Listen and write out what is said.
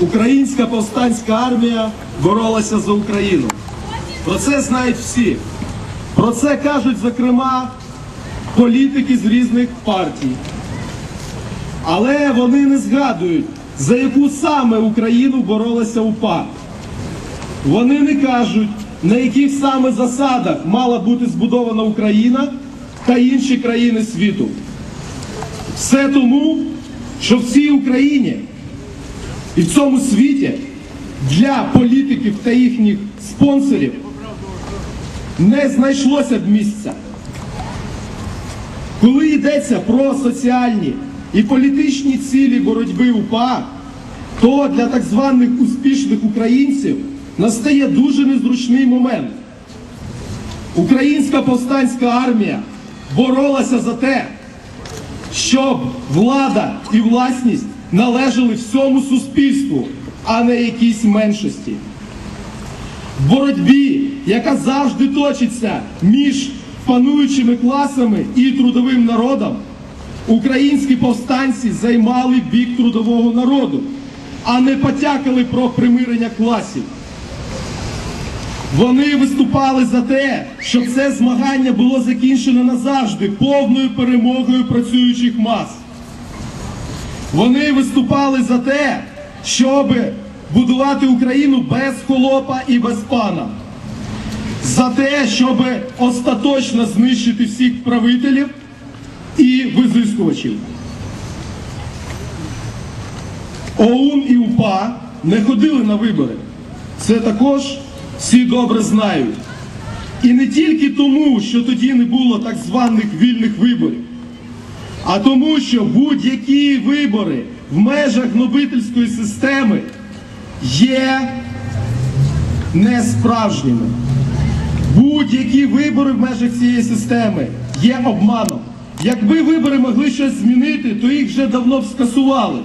Українська повстанська армія боролася за Україну. Про це знають всі. Про це кажуть, зокрема, політики з різних партій. Але вони не згадують, за яку саме Україну боролася УПА. Вони не кажуть, на яких саме засадах мала бути збудована Україна та інші країни світу. Все тому, що в цій Україні і в цьому світі для політиків та їхніх спонсорів не знайшлося б місця. Коли йдеться про соціальні і політичні цілі боротьби УПА, то для так званих успішних українців настає дуже незручний момент. Українська повстанська армія боролася за те, щоб влада і власність належали всьому суспільству, а не якійсь меншості. В боротьбі, яка завжди точиться між пануючими класами і трудовим народом, українські повстанці займали бік трудового народу, а не потякали про примирення класів. Вони виступали за те, щоб це змагання було закінчено назавжди повною перемогою працюючих мас. Вони виступали за те, щоб будувати Україну без холопа і без пана. За те, щоб остаточно знищити всіх правителів і визискувачів. ОУН і УПА не ходили на вибори. Це також всі добре знають. І не тільки тому, що тоді не було так званих вільних виборів, а тому, що будь-які вибори в межах гнобительської системи є несправжніми. Будь-які вибори в межах цієї системи є обманом. Якби вибори могли щось змінити, то їх вже давно б скасували.